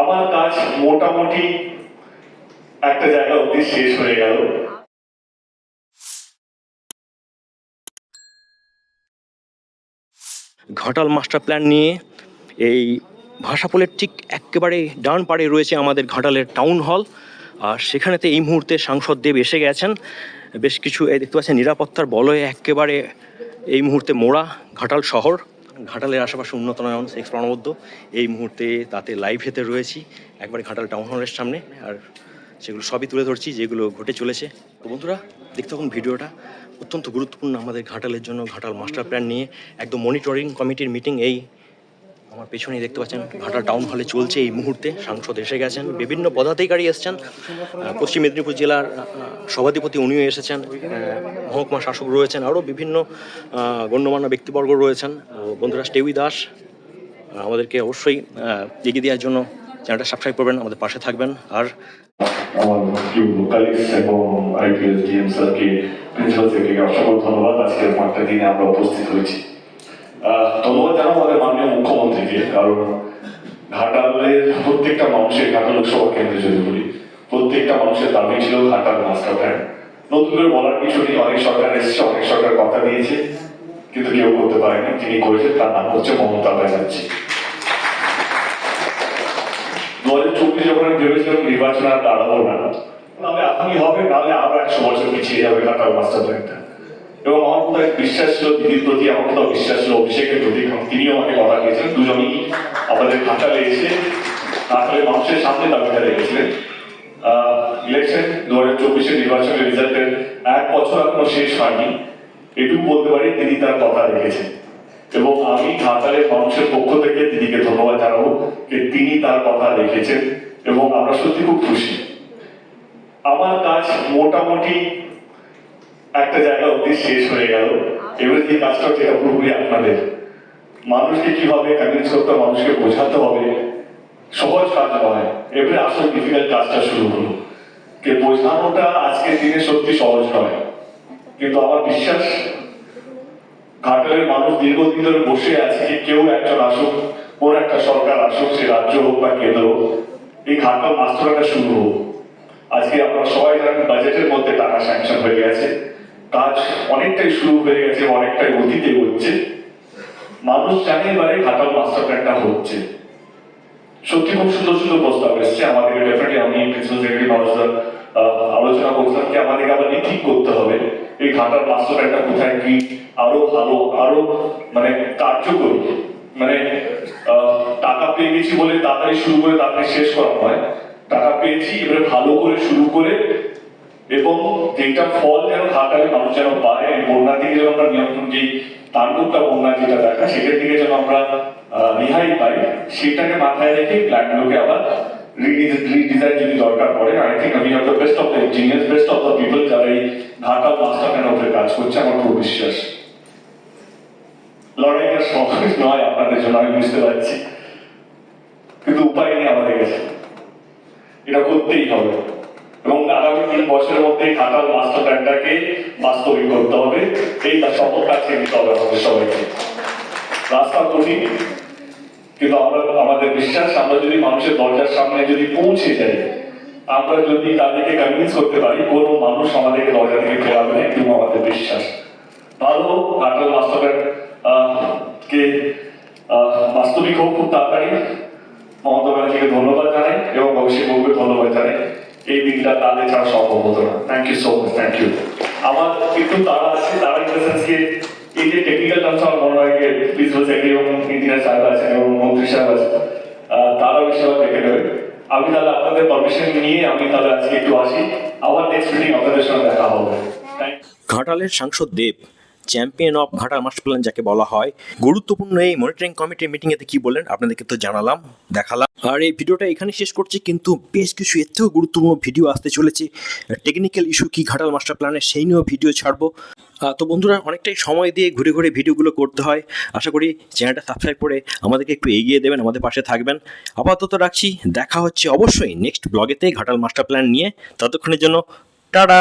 আমার কাজ মোটামুটি একটা জায়গা অবধি শেষ হয়ে গেল। ঘটাল মাস্টার প্ল্যান নিয়ে এই ভাষাপোলের ঠিক একেবারে ডান পাড়ে রয়েছে আমাদের ঘাটালের টাউন হল, আর সেখানেতে এই মুহূর্তে সাংসদ দেব এসে গেছেন। বেশ কিছু, এই দেখতে পাচ্ছেন, নিরাপত্তার বলয়ে একেবারে এই মুহূর্তে মোড়া ঘাটাল শহর। ঘাটালের আশেপাশে উন্নত নয়ন সেক্স প্রাণবদ্ধ এই মুহূর্তে তাতে লাইভ হেতে রয়েছি। একবারে ঘাটাল টাউন হলের সামনে। আর সেগুলো সবই তুলে ধরছি, যেগুলো ঘটে চলেছে। তো বন্ধুরা, দেখতে থাকুন ভিডিওটা। অত্যন্ত গুরুত্বপূর্ণ আমাদের ঘাটালের জন্য ঘাটাল মাস্টার প্ল্যান নিয়ে। একদম মনিটরিং কমিটির মিটিং এই আমার পেছনেই দেখতে পাচ্ছেন ঘাটাল টাউন হলে চলছে এই মুহূর্তে। সাংসদ এসে গেছেন, বিভিন্ন পদাধিকারী এসেছেন পশ্চিম মেদিনীপুর জেলার সভাধিপতি উনিও এসেছেন মহকুমা শাসক রয়েছেন, আরও বিভিন্ন গণ্যমান্য ব্যক্তিবর্গ রয়েছেন। বন্ধুরা, স্টেউই দাস আমাদেরকে অবশ্যই এগিয়ে দেওয়ার জন্য চ্যানেলটা সাবস্ক্রাইব করবেন, আমাদের পাশে থাকবেন। আর আমার লোকালিস্ট এবং আইপিএস ডিএম স্যারকে অসংখ্য ধন্যবাদ। আজকের পাঁচটা দিনে আমরা উপস্থিত হয়েছি। ধন্যবাদ জানাব আমাদের মাননীয় মুখ্যমন্ত্রীকে কারণ ঘাটালের প্রত্যেকটা মানুষের, ঘাটাল লোকসভা কেন্দ্রে যদি বলি, প্রত্যেকটা মানুষের দাবি ছিল ঘাটাল মাস্টার প্ল্যান নতুন করে বলার কিছু নেই, অনেক সরকার এসেছে, অনেক সরকার কথা দিয়েছে, কিন্তু কেউ করতে পারেনি। যিনি করেছেন তার নাম হচ্ছে মমতা ব্যানার্জি। দু হাজার চব্বিশ যখন আমি ভেবেছিলাম নির্বাচন আর দাঁড়াবো না নাহলে এখনই হবে, নাহলে আরও একশো বছর পিছিয়ে যাবে ঘাটাল মাস্টার প্ল্যানটা এবং আমার এক বিশ্বাস ছিল দিদির প্রতি আমার বিশ্বাস ছিল অভিষেকের প্রতি তিনিও আমাকে কথা দিয়েছেন দুজনই আমাদের ঘাটালে এসে ঘাটালের মানুষের সামনে দাবিটা রেখেছিলেন ইলেকশন দু হাজার চব্বিশের নির্বাচনের রেজাল্টের এক বছর এখনও শেষ হয়নি। এটুকু বলতে পারি তিনি তার কথা রেখেছেন। এবং আমি ঘাটালের মানুষের পক্ষ থেকে দিদিকে ধন্যবাদ জানাব যে তিনি তার কথা রেখেছেন এবং আমরা সত্যি খুব খুশি। আমার কাজ মোটামুটি একটা জায়গা অবধি শেষ হয়ে গেল। এবার যে কাজটা হচ্ছে পুরোপুরি আপনাদের। মানুষকে কীভাবে কনভিন্স করতে মানুষকে বোঝাতে হবে। সহজ কাজ নয়। এবারে আসল ডিফিকাল্ট কাজটা শুরু হলো কে বোঝানোটা আজকের দিনে সত্যি সহজ নয়। কিন্তু আমার বিশ্বাস, ঘাটালের মানুষ দীর্ঘদিন ধরে বসে আছে যে কেউ একজন আসুক, কোন একটা সরকার আসুক, সে রাজ্য হোক বা কেন্দ্র এই ঘাটাল মাস্টারটা শুরু হোক। আজকে আপনারা সবাই জানেন বাজেটের মধ্যে টাকা স্যাংশন হয়ে গেছে। কাজ অনেকটাই শুরু হয়ে গেছে অনেকটাই গতিতে হচ্ছে। মানুষ জানে এবারে ঘাটাল মাস্টার প্ল্যানটা হচ্ছে। সত্যি খুব সুন্দর সুন্দর প্রস্তাব এসছে। আমাদের ডেফিনেটলি আমি মানুষদের আলোচনা করছিলাম যে আমাদেরকে আবার ঠিক করতে হবে। এই ঘাটার মাস্টার প্ল্যানটা কোথায়, কি আরও ভালো, আরও মানে কার্যকরী? মানে টাকা পেয়ে গেছি বলে তাড়াতাড়ি শুরু করে তাড়াতাড়ি শেষ করা হয়। টাকা পেয়েছি, এবারে ভালো করে শুরু করে এবং যেটা ফল যেন ঘাটালে মানুষ যেন পায় এই বন্যা থেকে যেন আমরা নিয়ন্ত্রণ যেই তাণ্ডবটা বন্যা যেটা দেখা সেটার থেকে যেন আমরা আহ, রেহাই পাই সেটাকে মাথায় রেখে প্ল্যানগুলোকে আবার রিডিজাইন যদি দরকার পড়ে আই থিঙ্ক আমি the best of the engineers best of the people যারা এই ঘাটাল মাস্টার প্ল্যান উপরে কাজ করছে আমার খুব বিশ্বাস লড়াইটা সহজ নয় আপনাদের জন্য আমি বুঝতে পারছি কিন্তু উপায় নেই আমাদের কাছে এটা করতেই হবে এবং বছরের মধ্যে ঘাটাল মাস্টার প্ল্যানটাকে বাস্তবিক করতে হবে। এই তার শপথ কাছে নিতে হবে আমাদের সবাইকে। রাস্তা কঠিন, কিন্তু আমরা আমাদের বিশ্বাস, আমরা যদি মানুষের দরজার সামনে যদি পৌঁছে যাই, আমরা যদি তাদেরকে কনভিন্স করতে পারি, কোনো মানুষ আমাদেরকে দরজা থেকে ফেরাবে না কিন্তু আমাদের বিশ্বাস। ভালো ঘাটাল মাস্টার প্ল্যান কে বাস্তবিক হোক, খুব তাড়াতাড়ি। মমতা ব্যানার্জিকে ধন্যবাদ জানাই এবং অভিষেক বাবুকে ধন্যবাদ জানাই। এই দিনটা তাদের ছাড়া সম্ভব হতো না। Thank you so much thank you আমার কিন্তু তারা আছে তারা ইন যে এই যে টেকনিক্যাল টার্মস আমার মনে হয় যে প্রিন্সিপাল সেক্রেটারি এবং ইঞ্জিনিয়ার সাহেব আছেন এবং মন্ত্রী সাহেব আছেন তারা বিষয়ে দেখে নেবে। আমি তাহলে আপনাদের পারমিশন নিয়ে আমি তাহলে আজকে একটু আসি। আবার নেক্সট মিটিং আপনাদের সঙ্গে দেখা হবে। ঘাটালের সাংসদ Dev champion of Ghatal master plan যাকে বলা হয়। গুরুত্বপূর্ণ এই মনিটরিং কমিটির মিটিংয়েতে কি বললেন আপনাদেরকে তো জানালাম, দেখালাম। আর এই ভিডিওটা এখানে শেষ করছি, কিন্তু বেশ কিছু এর থেকেও গুরুত্বপূর্ণ ভিডিও আসতে চলেছে। টেকনিক্যাল ইস্যু কি ঘাটাল মাস্টার প্ল্যানের সেই নিয়েও ভিডিও ছাড়বো। তো বন্ধুরা, অনেকটাই সময় দিয়ে ঘুরে ঘুরে ভিডিওগুলো করতে হয়। আশা করি চ্যানেলটা সাবস্ক্রাইব করে আমাদেরকে একটু এগিয়ে দেবেন, আমাদের পাশে থাকবেন। আপাতত রাখছি, দেখা হচ্ছে অবশ্যই নেক্সট ব্লগেতে ঘাটাল মাস্টার প্ল্যান নিয়ে। ততক্ষণের জন্য, টাটা!